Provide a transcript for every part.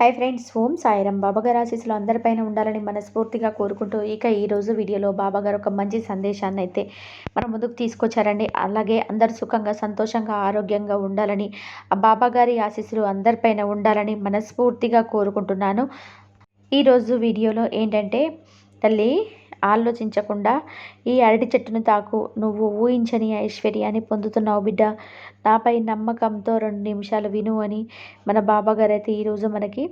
Hi friends ఓం సాయిరం బాబాగారు ఆశీస్సులు అందరిపైన ఉండాలని మనస్ఫూర్తిగా కోరుకుంటూ ఇక ఈరోజు వీడియోలో బాబాగారు ఒక మంచి సందేశాన్ని అయితే మన ముందుకు తీసుకొచ్చారండి. అలాగే అందరు సుఖంగా సంతోషంగా ఆరోగ్యంగా ఉండాలని ఆ బాబాగారి ఆశీస్సులు అందరిపైన ఉండాలని మనస్ఫూర్తిగా కోరుకుంటున్నాను. ఈరోజు వీడియోలో ఏంటంటే తల్లి ఆలోచించకుండా ఈ అరటి చెట్టును తాకు నువ్వు ఊహించని ఐశ్వర్యాన్ని పొందుతున్నావు బిడ్డ. నాపై నమ్మకంతో రెండు నిమిషాలు విను అని మన బాబాగారు అయితే ఈరోజు మనకి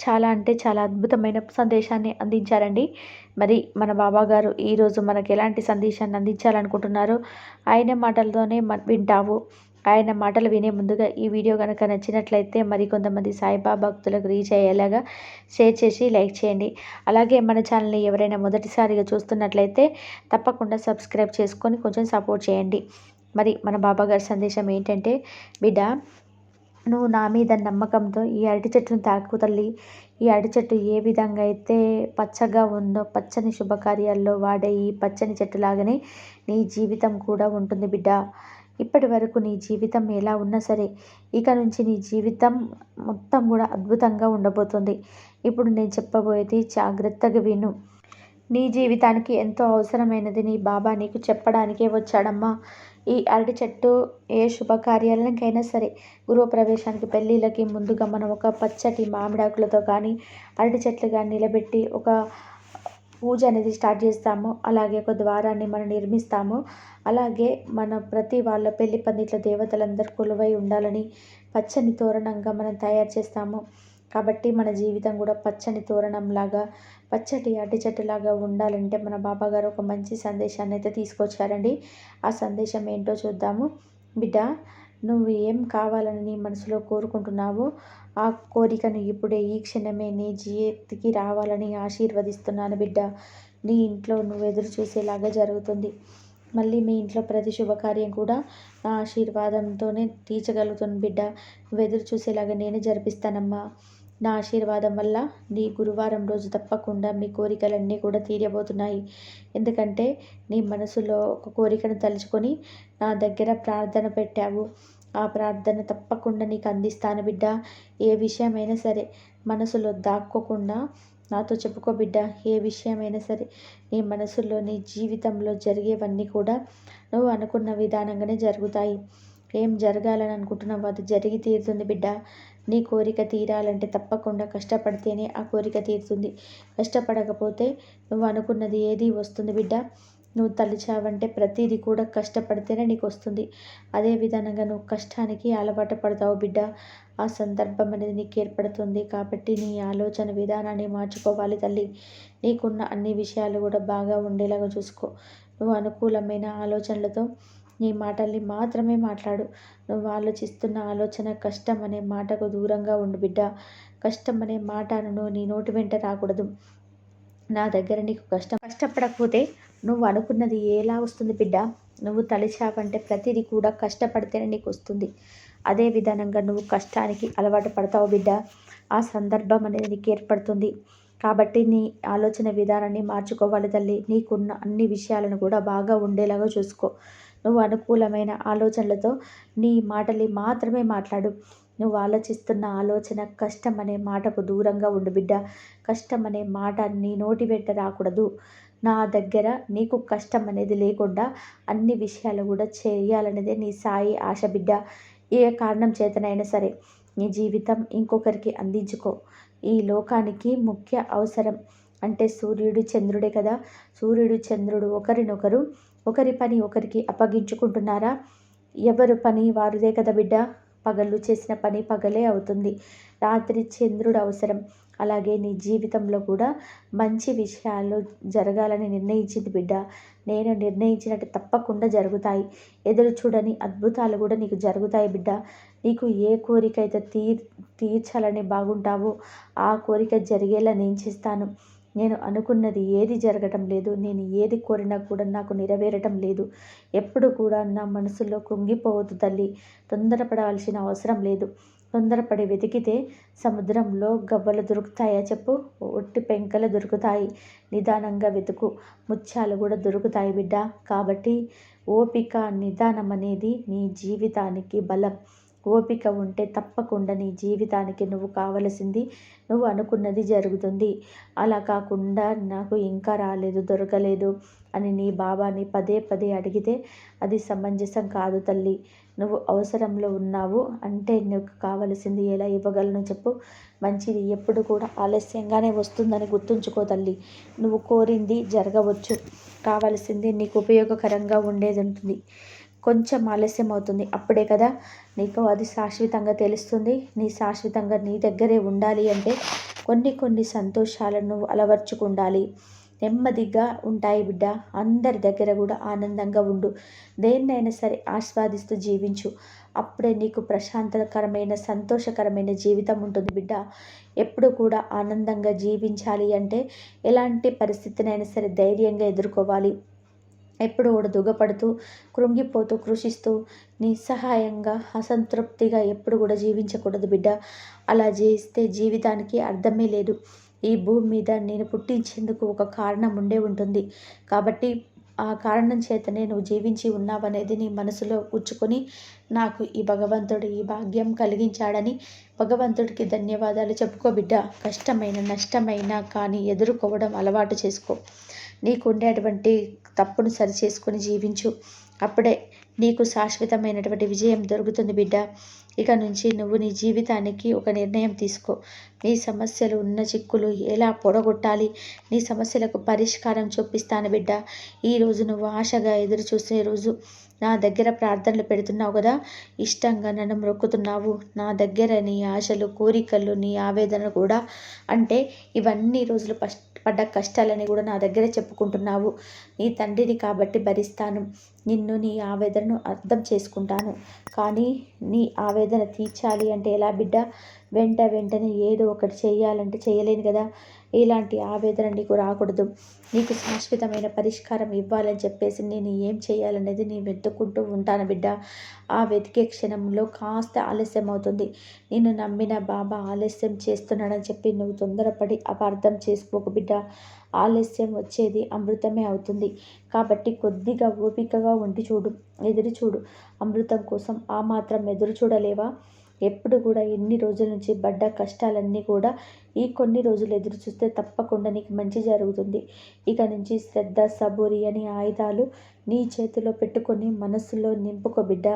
చాలా అంటే చాలా అద్భుతమైన సందేశాన్ని అందించారండి. మరి మన బాబాగారు ఈరోజు మనకి ఎలాంటి సందేశాన్ని అందించాలనుకుంటున్నారో ఆయన మాటలతోనే వింటావు ఆయన మాటలు వినే ముందుగా ఈ వీడియో కనుక నచ్చినట్లయితే మరి కొంతమంది సాయిబాబా భక్తులకు రీచ్ అయ్యేలాగా షేర్ చేసి లైక్ చేయండి. అలాగే మన ఛానల్ని ఎవరైనా మొదటిసారిగా చూస్తున్నట్లయితే తప్పకుండా సబ్స్క్రైబ్ చేసుకొని కొంచెం సపోర్ట్ చేయండి. మరి మన బాబా గారి సందేశం ఏంటంటే బిడ్డ నువ్వు నా మీద నమ్మకంతో ఈ అరటి చెట్టును తాకు తల్లి. ఈ అరటి చెట్టు ఏ విధంగా అయితే పచ్చగా ఉందో పచ్చని శుభకార్యాల్లో వాడే ఈ పచ్చని చెట్టు లాగానే నీ జీవితం కూడా ఉంటుంది బిడ్డ. ఇప్పటి వరకు నీ జీవితం ఎలా ఉన్నా సరే ఇక నుంచి నీ జీవితం మొత్తం కూడా అద్భుతంగా ఉండబోతుంది. ఇప్పుడు నేను చెప్పబోయేది జాగ్రత్తగా విను. నీ జీవితానికి ఎంతో అవసరమైనది నీ బాబా నీకు చెప్పడానికే వచ్చాడమ్మా. ఈ అరటి చెట్టు ఏ శుభకార్యాలకైనా సరే గృహప్రవేశానికి పెళ్ళిళ్ళకి ముందుగా మనం ఒక పచ్చటి మామిడాకులతో కానీ అరటి చెట్లు కానీ నిలబెట్టి ఒక పూజ అనేది స్టార్ట్ చేస్తాము. అలాగే ఒక ద్వారాన్ని మనం నిర్మిస్తాము. అలాగే మన ప్రతి వాళ్ళ పెళ్ళి పందిట్ల దేవతలందరూ కొలువై ఉండాలని పచ్చని తోరణంగా మనం తయారు చేస్తాము. కాబట్టి మన జీవితం కూడా పచ్చని తోరణంలాగా పచ్చటి అటి చెట్టులాగా ఉండాలంటే మన బాబాగారు ఒక మంచి సందేశాన్ని అయితే తీసుకొచ్చారండి. ఆ సందేశం ఏంటో చూద్దాము. బిడ్డ నువ్వు ఏం కావాలని నీ మనసులో కోరుకుంటున్నావో ఆ కోరికను ఇప్పుడే ఈ క్షణమే నీ జీవితికి రావాలని ఆశీర్వదిస్తున్నాను బిడ్డ. నీ ఇంట్లో నువ్వు ఎదురు చూసేలాగా జరుగుతుంది. మళ్ళీ మీ ఇంట్లో ప్రతి శుభకార్యం కూడా నా ఆశీర్వాదంతోనే తీర్చగలుగుతుంది బిడ్డ. నువ్వు ఎదురు చూసేలాగా నేనే జరిపిస్తానమ్మా. నా ఆశీర్వాదం వల్ల నీ గురువారం రోజు తప్పకుండా మీ కోరికలన్నీ కూడా తీరబోతున్నాయి. ఎందుకంటే నీ మనసులో ఒక కోరికను తలుచుకొని నా దగ్గర ప్రార్థన పెట్టావు. ఆ ప్రార్థన తప్పకుండా నీకు అందిస్తాను బిడ్డ. ఏ విషయమైనా సరే మనసులో దాక్కోకుండా నాతో చెప్పుకో బిడ్డ. ఏ విషయమైనా సరే నీ మనసులో నీ జీవితంలో జరిగేవన్నీ కూడా నువ్వు అనుకున్న విధానంగానే జరుగుతాయి. ఏం జరగాలని అనుకుంటున్నావు అది జరిగి తీరుతుంది బిడ్డ. నీ కోరిక తీరాలంటే తప్పకుండా కష్టపడితేనే ఆ కోరిక తీరుతుంది. కష్టపడకపోతే నువ్వు అనుకున్నది ఏది వస్తుంది బిడ్డ. నువ్వు తలిచావంటే ప్రతిదీ కూడా కష్టపడితేనే నీకు వస్తుంది అదే విధంగా నువ్వు కష్టానికి అలవాటు పడతావు బిడ్డ. ఆ సందర్భం అనేది నీకు ఏర్పడుతుంది కాబట్టి నీ ఆలోచన విధానాన్ని మార్చుకోవాలి తల్లి. నీకున్న అన్ని విషయాలు కూడా బాగా ఉండేలాగా చూసుకో. నువ్వు అనుకూలమైన ఆలోచనలతో నీ మాటల్ని మాత్రమే మాట్లాడు. నువ్వు ఆలోచిస్తున్న ఆలోచన కష్టం అనే మాటకు దూరంగా ఉండు బిడ్డ. కష్టం అనే మాటను నీ నోటి వెంట రాకూడదు. నా దగ్గర నీకు కష్టం కష్టపడకపోతే నువ్వు అనుకున్నది ఎలా వస్తుంది బిడ్డ? నువ్వు తలిచావంటే ప్రతిదీ కూడా కష్టపడితేనే నీకు వస్తుంది. అదే విధానంగా నువ్వు కష్టానికి అలవాటు పడతావు బిడ్డ. ఆ సందర్భం అనేది నీకు ఏర్పడుతుంది. కాబట్టి నీ ఆలోచన విధానాన్ని మార్చుకోవాలి తల్లి. నీకున్న అన్ని విషయాలను కూడా బాగా ఉండేలాగా చూసుకో. నువ్వు అనుకూలమైన ఆలోచనలతో నీ మాటలు మాత్రమే మాట్లాడు. నువ్వు ఆలోచిస్తున్న ఆలోచన కష్టం అనే మాటకు దూరంగా ఉండు బిడ్డ. కష్టం అనే మాట నీ నోటి వెంట రాకూడదు. నా దగ్గర నీకు కష్టం అనేది లేకుండా అన్ని విషయాలు కూడా చేయాలనేదే నీ సాయి ఆశ బిడ్డ. ఏ కారణం చేతనైనా సరే నీ జీవితం ఇంకొకరికి అందించుకో. ఈ లోకానికి ముఖ్య అవసరం అంటే సూర్యుడు చంద్రుడే కదా. సూర్యుడు చంద్రుడు ఒకరినొకరు ఒకరి పని ఒకరికి అప్పగించుకుంటున్నారా? ఎవరు పని వారిదే కదా బిడ్డ. పగలు చేసిన పని పగలే అవుతుంది. రాత్రి చంద్రుడు అవసరం. అలాగే నీ జీవితంలో కూడా మంచి విషయాలు జరగాలని నిర్ణయించింది బిడ్డ. నేను నిర్ణయించినట్టు తప్పకుండా జరుగుతాయి. ఎదురు చూడని అద్భుతాలు కూడా నీకు జరుగుతాయి బిడ్డ. నీకు ఏ కోరిక అయితే తీర్ తీర్చాలని బాగుంటావో ఆ కోరిక జరిగేలా నేను చేస్తాను. నేను అనుకున్నది ఏది జరగటం లేదు. నేను ఏది కోరినా కూడా నాకు నెరవేరటం లేదు. ఎప్పుడు కూడా నా మనసులో కుంగిపోవద్దు తల్లి. తొందరపడవలసిన అవసరం లేదు. తొందరపడి వెతికితే సముద్రంలో గవ్వలు దొరుకుతాయా చెప్పు? ఒట్టి పెంకలు దొరుకుతాయి. నిదానంగా వెతుకు. ముత్యాలు కూడా దొరుకుతాయి బిడ్డ. కాబట్టి ఓపిక నిదానం అనేది నీ జీవితానికి బలం. ఓపిక ఉంటే తప్పకుండా నీ జీవితానికి నువ్వు కావలసింది నువ్వు అనుకున్నది జరుగుతుంది. అలా కాకుండా నాకు ఇంకా రాలేదు దొరకలేదు అని నీ బాబాని పదే పదే అడిగితే అది సమంజసం కాదు తల్లి. నువ్వు అవసరంలో ఉన్నావు అంటే నీకు కావలసింది ఎలా ఇవ్వగలను చెప్పు. మంచిది ఎప్పుడు కూడా ఆలస్యంగానే వస్తుందని గుర్తుంచుకో తల్లి. నువ్వు కోరింది జరగవచ్చు. కావలసింది నీకు ఉపయోగకరంగా ఉండేది ఉంటుంది. కొంచెం ఆలస్యం అవుతుంది అప్పుడే కదా నీకు అది శాశ్వతంగా తెలుస్తుంది. నీ శాశ్వతంగా నీ దగ్గరే ఉండాలి అంటే కొన్ని కొన్ని సంతోషాలను అలవర్చుకుండాలి. నెమ్మదిగా ఉంటాయి బిడ్డ. అందరి దగ్గర కూడా ఆనందంగా ఉండు. దేన్నైనా సరే ఆస్వాదిస్తూ జీవించు. అప్పుడే నీకు ప్రశాంతకరమైన సంతోషకరమైన జీవితం ఉంటుంది బిడ్డ. ఎప్పుడు కూడా ఆనందంగా జీవించాలి అంటే ఎలాంటి పరిస్థితినైనా సరే ధైర్యంగా ఎదుర్కోవాలి. ఎప్పుడు కూడా దుఃఖపడుతూ కృంగిపోతూ కృషిస్తూ నిస్సహాయంగా అసంతృప్తిగా ఎప్పుడు కూడా జీవించకూడదు బిడ్డ. అలా చేస్తే జీవితానికి అర్థమే లేదు. ఈ భూమి మీద నేను పుట్టించేందుకు ఒక కారణం ఉండే ఉంటుంది. కాబట్టి ఆ కారణం చేతనే నువ్వు జీవించి ఉన్నావనేది నీ మనసులో కూర్చుకొని నాకు ఈ భగవంతుడు ఈ భాగ్యం కలిగించాడని భగవంతుడికి ధన్యవాదాలు చెప్పుకో బిడ్డ. కష్టమైన నష్టమైన కానీ ఎదుర్కోవడం అలవాటు చేసుకో. నీకు ఉండేటువంటి తప్పును సరిచేసుకొని జీవించు. అప్పుడే నీకు శాశ్వతమైనటువంటి విజయం దొరుకుతుంది బిడ్డ. ఇక నుంచి నువ్వు నీ జీవితానికి ఒక నిర్ణయం తీసుకో. నీ సమస్యలు ఉన్న చిక్కులు ఎలా పొడగొట్టాలి? నీ సమస్యలకు పరిష్కారం చూపిస్తాను బిడ్డ. ఈరోజు నువ్వు ఆశగా ఎదురు చూసే రోజు. నా దగ్గర ప్రార్థనలు పెడుతున్నావు కదా? ఇష్టంగా నన్ను మొక్కుతున్నావు. నా దగ్గర నీ ఆశలు కోరికలు నీ ఆవేదన కూడా. అంటే ఇవన్నీ రోజులు ఫస్ట్ పడ్డ కష్టాలని కూడా నా దగ్గర చెప్పుకుంటున్నావు. నీ తండ్రిని కాబట్టి భరిస్తాను. నిన్ను నీ ఆవేదనను అర్థం చేసుకుంటాను. కానీ నీ ఆవేదన తీర్చాలి అంటే ఎలా బిడ్డ? వెంట వెంటనే ఏదో ఒకటి చేయాలంటే చేయలేను కదా. ఇలాంటి ఆవేదన నీకు రాకూడదు. నీకు శాశ్వతమైన పరిష్కారం ఇవ్వాలని చెప్పేసి నేను ఏం చేయాలనేది నేను వెతుక్కుంటూ ఉంటాను బిడ్డ. ఆ వెతికే క్షణంలో కాస్త ఆలస్యం అవుతుంది. నిన్ను నమ్మిన బాబా ఆలస్యం చేస్తున్నాడని చెప్పి నువ్వు తొందరపడి అపార్థం చేసుకోకు బిడ్డ. ఆలస్యం వచ్చేది అమృతమే అవుతుంది. కాబట్టి కొద్దిగా ఓపికగా ఉండి చూడు ఎదురు చూడు. అమృతం కోసం ఆ మాత్రం ఎదురు చూడలేవా? ఎప్పుడు కూడా ఎన్ని రోజుల నుంచి పడ్డ కష్టాలన్నీ కూడా ఈ కొన్ని రోజులు ఎదురు చూస్తే తప్పకుండా నీకు మంచి జరుగుతుంది. ఇక నుంచి శ్రద్ధ సబూరి అని ఆయుధాలు నీ చేతిలో పెట్టుకొని మనసులో నింపుకో బిడ్డ.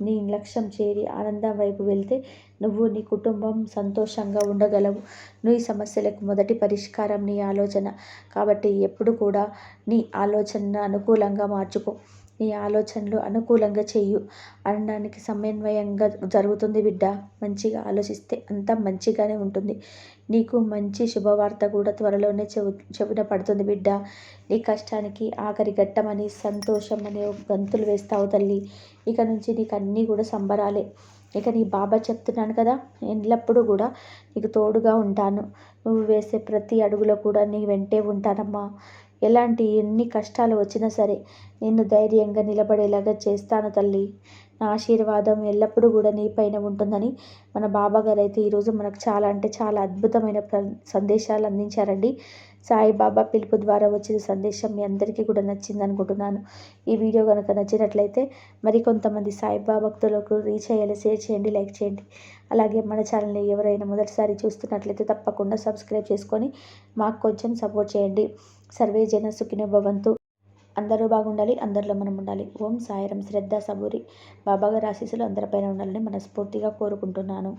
నీ లక్ష్యం చేరి ఆనందం వైపు వెళ్తే నువ్వు నీ కుటుంబం సంతోషంగా ఉండగలవు. నీ సమస్యలకు మొదటి పరిష్కారం నీ ఆలోచన. కాబట్టి ఎప్పుడు కూడా నీ ఆలోచన అనుకూలంగా మార్చుకో. నీ ఆలోచనలు అనుకూలంగా చెయ్యు. అనడానికి సమన్వయంగా జరుగుతుంది బిడ్డ. మంచిగా ఆలోచిస్తే అంతా మంచిగానే ఉంటుంది. నీకు మంచి శుభవార్త కూడా త్వరలోనే చెవు చెవిన పడుతుంది బిడ్డ. నీ కష్టానికి ఆఖరి ఘట్టమని సంతోషం అనే గంతులు వేస్తావు తల్లి. ఇక నుంచి నీకు అన్నీ కూడా సంబరాలే. ఇక నీ బాబా చెప్తున్నాను కదా ఎల్లప్పుడూ కూడా నీకు తోడుగా ఉంటాను. నువ్వు వేసే ప్రతి అడుగులో కూడా నీ వెంటే ఉంటానమ్మా. ఎలాంటి ఎన్ని కష్టాలు వచ్చినా సరే నిన్ను ధైర్యంగా నిలబడేలాగా చేస్తాను తల్లి. నా ఆశీర్వాదం ఎల్లప్పుడూ కూడా నీ పైన ఉంటుందని మన బాబాగారు అయితే ఈరోజు మనకు చాలా అంటే చాలా అద్భుతమైన ప్ర సందేశాలు అందించారండి. సాయిబాబా పిలుపు ద్వారా వచ్చిన సందేశం మీ అందరికీ కూడా నచ్చింది అనుకుంటున్నాను. ఈ వీడియో కనుక నచ్చినట్లయితే మరికొంతమంది సాయిబాబా భక్తులకు రీచ్ అయ్యేలా షేర్ చేయండి లైక్ చేయండి. అలాగే మన ఛానల్ని ఎవరైనా మొదటిసారి చూస్తున్నట్లయితే తప్పకుండా సబ్స్క్రైబ్ చేసుకొని మాకు కొంచెం సపోర్ట్ చేయండి. సర్వే జన సుఖినో భవంతు. అందరూ బాగుండాలి అందరిలో మనం ఉండాలి. ఓం సాయిరం శ్రద్ధ సబూరి. బాబాగారి ఆశీస్సులు అందరిపైన ఉండాలని మనస్ఫూర్తిగా కోరుకుంటున్నాను.